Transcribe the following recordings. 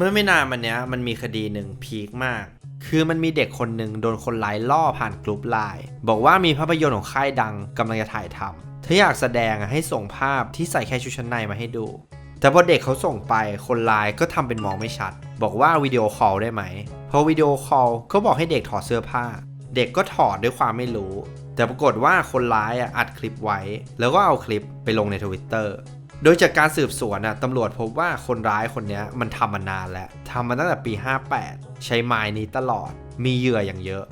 เมื่อไม่นานมาเนี้ยมันมีคดีหนึ่งพีคมาก คือมันมีเด็กคนหนึ่งโดนคนร้ายล่อผ่านกลุ่มไลน์บอกว่ามีภาพยนตร์ของค่ายดังกำลังจะถ่ายทำถ้าอยากแสดงอะให้ส่งภาพที่ใส่แค่ชุดชั้นในมาให้ดู แต่พอเด็กเขาส่งไปคนร้ายก็ทำเป็นมองไม่ชัด บอกว่าวิดีโอคอลได้ไหมพอวิดีโอคอลก็บอกให้เด็กถอดเสื้อผ้า เด็กก็ถอดด้วยความไม่รู้ แต่ปรากฏว่าคนร้ายอัดคลิปไว้ แล้วก็เอาคลิปไปลงในทวิตเตอร์ โดยจากการสืบสวนนะตำรวจพบว่าคนร้ายคนนี้มันทำมานานแล้วทำมาตั้งแต่ปี 58 ใช้ไม้นี้ตลอด มีเหยื่ออย่างเยอะ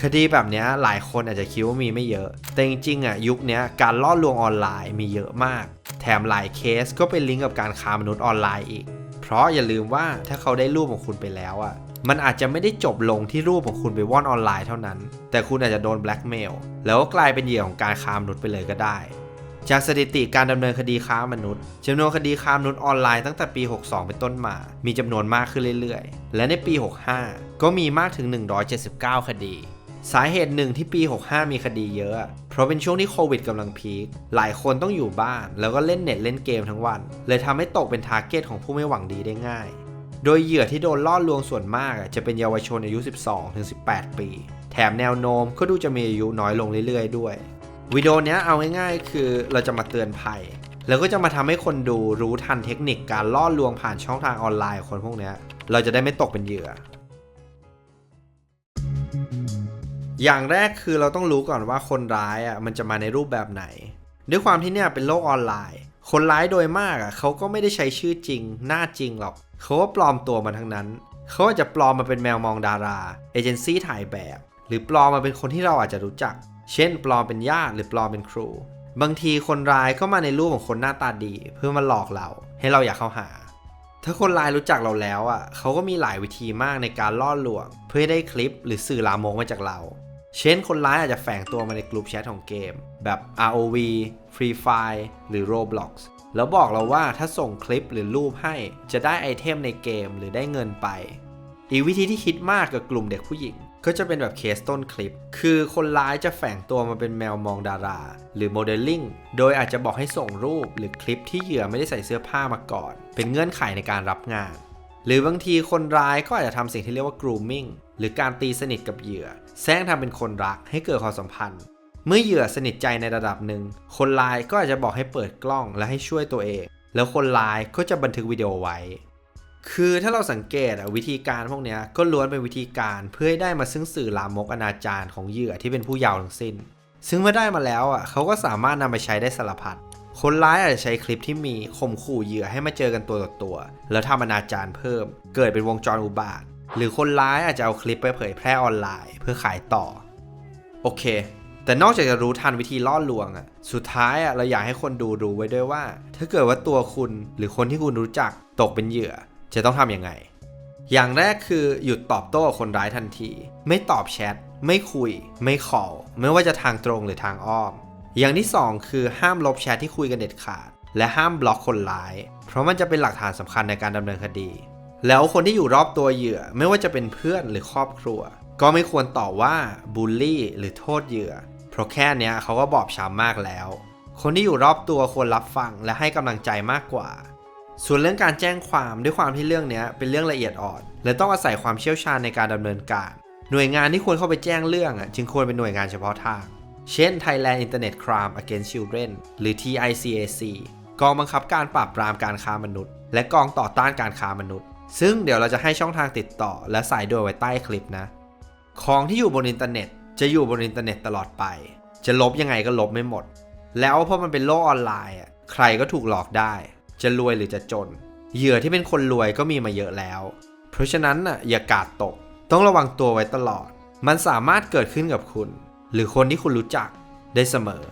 คดีแบบนี้หลายคนอาจจะคิดว่ามีไม่เยอะ แต่จริงๆอะยุคนี้การล่อลวงออนไลน์มีเยอะมาก แถมหลายเคสก็เป็นลิงก์กับการค้ามนุษย์ออนไลน์อีก เพราะอย่าลืมว่าถ้าเขาได้รูปของคุณไปแล้วอะมันอาจจะไม่ได้จบลงที่รูปของคุณไปว่อนออนไลน์เท่านั้น แต่คุณอาจจะโดนแบล็กเมลแล้วก็กลายเป็นเหยื่อของการค้ามนุษย์ไปเลยก็ได้ จากสถิติการดำเนินคดีค้ามนุษย์จำนวนคดีค้ามนุษย์ออนไลน์ตั้งแต่ปี 62 เป็นต้นมา มีจำนวนมากขึ้นเรื่อยๆ และในปี 65 ก็มีมากถึง 179 คดี สาเหตุหนึ่งที่ปี 65 มีคดีเยอะ เพราะเป็นช่วงที่โควิดกำลังพีค หลายคนต้องอยู่บ้าน แล้วก็เล่นเน็ตเล่นเกมทั้งวัน เลยทำให้ตกเป็นทาร์เก็ตของผู้ไม่หวังดีได้ง่าย โดยเหยื่อที่โดนล่อลวงส่วนมากจะเป็นเยาวชนอายุ 12-18 ปี แถมแนวโน้มก็ดูจะมีอายุน้อยลงเรื่อยๆ ด้วย วิดีโอนี้เอาง่ายๆ คือเราจะมาเตือนภัย แล้วก็จะมาทำให้คนดูรู้ทันเทคนิคการล่อลวงผ่านช่องทางออนไลน์ของคนพวกนี้เราจะได้ไม่ตกเป็นเหยื่อ อย่างแรกคือเราต้องรู้ก่อนว่าคนร้ายอะมันจะมาในรูปแบบไหน ด้วยความที่เนี่ยเป็นโลกออนไลน์ คนร้ายโดยมากอะเขาก็ไม่ได้ใช้ชื่อจริง หน้าจริงหรอกเขาก็ปลอมตัวมาทั้งนั้นเขาอาจจะปลอมมาเป็นแมวมองดาราเอเจนซี่ถ่ายแบบ หรือปลอมมาเป็นคนที่เราอาจจะรู้จัก เช่น ปลอมเป็นญาติหรือปลอมเป็นครู บางทีคนร้ายก็มาในรูปของคนหน้าตาดี เพื่อมาหลอกเรา ให้เราอยากเข้าหา ถ้าคนร้ายรู้จักเราแล้วอะเขาก็มีหลายวิธีมากในการล่อลวง เพื่อให้ได้คลิปหรือสื่อลามกมาจากเรา เช่น คนร้ายอาจจะแฝงตัวมาในกลุ่มแชทของเกม แบบ ROV Free Fire หรือ Roblox แล้วบอกเราว่าถ้าส่งคลิปหรือรูปให้จะได้ไอเทมในเกมหรือได้เงินไป อีกวิธีที่คิดมากกับกลุ่มเด็กผู้หญิง ก็จะเป็นแบบเคสต้นคลิป คือคนร้ายจะแฝงตัวมาเป็นแมวมองดารา หรือโมเดลลิ่ง โดยอาจจะบอกให้ส่งรูปหรือคลิปที่เหยื่อไม่ได้ใส่เสื้อผ้ามาก่อน เป็นเงื่อนไขในการรับงาน หรือบางทีคนร้ายก็อาจจะทำสิ่งที่เรียกว่า grooming หรือการตีสนิทกับเหยื่อแซงทำเป็นคนรักให้เกิดความสัมพันธ์ เมื่อเหยื่อสนิทใจในระดับหนึ่ง คนร้ายก็อาจจะบอกให้เปิดกล้องและให้ช่วยตัวเอง แล้วคนร้ายก็จะบันทึกวิดีโอไว้ คือถ้าเราสังเกตวิธีการพวกนี้ก็ล้วนเป็นวิธีการเพื่อให้ได้มาซึ่งสื่อลามกอนาจารของเหยื่อที่เป็นผู้เยาว์ทั้งสิ้น ซึ่งเมื่อได้มาแล้วอะเขาก็สามารถนำไปใช้ได้สารพัดคนร้ายอาจจะใช้คลิปที่มีข่มขู่เหยื่อให้มาเจอกันตัวต่อตัว แล้วทำอนาจารเพิ่ม เกิดเป็นวงจรอุบาท หรือคนร้ายอาจจะเอาคลิปไปเผยแพร่ออนไลน์ เพื่อขายต่อ โอเค แต่นอกจากจะรู้ทันวิธีล่อลวงอะสุดท้ายอะเราอยากให้คนดูรู้ไว้ด้วยว่า ถ้าเกิดว่าตัวคุณหรือคนที่คุณรู้จักตกเป็นเหยื่อ จะต้องทำยังไง อย่างแรกคือหยุดตอบโต้คนร้ายทันที ไม่ตอบแชท ไม่คุย ไม่ขอไม่ว่าจะทางตรงหรือทางอ้อม อย่างที่สองคือห้ามลบแชทที่คุยกันเด็ดขาด และห้ามบล็อกคนร้าย เพราะมันจะเป็นหลักฐานสำคัญในการดำเนินคดี แล้วคนที่อยู่รอบตัวเหยื่อ ไม่ว่าจะเป็นเพื่อนหรือครอบครัว ก็ไม่ควรต่อว่าบูลลี่ หรือโทษเหยื่อ เพราะแค่เนี้ยเขาก็บอบช้ำมากแล้ว คนที่อยู่รอบตัวควรรับฟังและให้กำลังใจมากกว่า ส่วนเรื่องการแจ้งความด้วยความที่เรื่องนี้เป็นเรื่องละเอียดอ่อนและต้องอาศัยความเชี่ยวชาญในการดำเนินการ หน่วยงานที่ควรเข้าไปแจ้งเรื่องอะจึงควรเป็นหน่วยงานเฉพาะทาง เช่น Thailand Internet Crime Against Children หรือ TICAC กองบังคับการปราบปรามการค้ามนุษย์ และกองต่อต้านการค้ามนุษย์ ซึ่งเดี๋ยวเราจะให้ช่องทางติดต่อและสายด่วนไว้ใต้คลิปนะ ของที่อยู่บนอินเทอร์เน็ต จะอยู่บนอินเทอร์เน็ตตลอดไป จะลบยังไงก็ลบไม่หมด แล้วพอมันเป็นโลกออนไลน์อะใครก็ถูกหลอกได้ จะรวยหรือจะจน เหยื่อที่เป็นคนรวยก็มีมาเยอะแล้ว เพราะฉะนั้นน่ะอย่ากาดตก ต้องระวังตัวไว้ตลอด มันสามารถเกิดขึ้นกับคุณ หรือคนที่คุณรู้จักได้เสมอ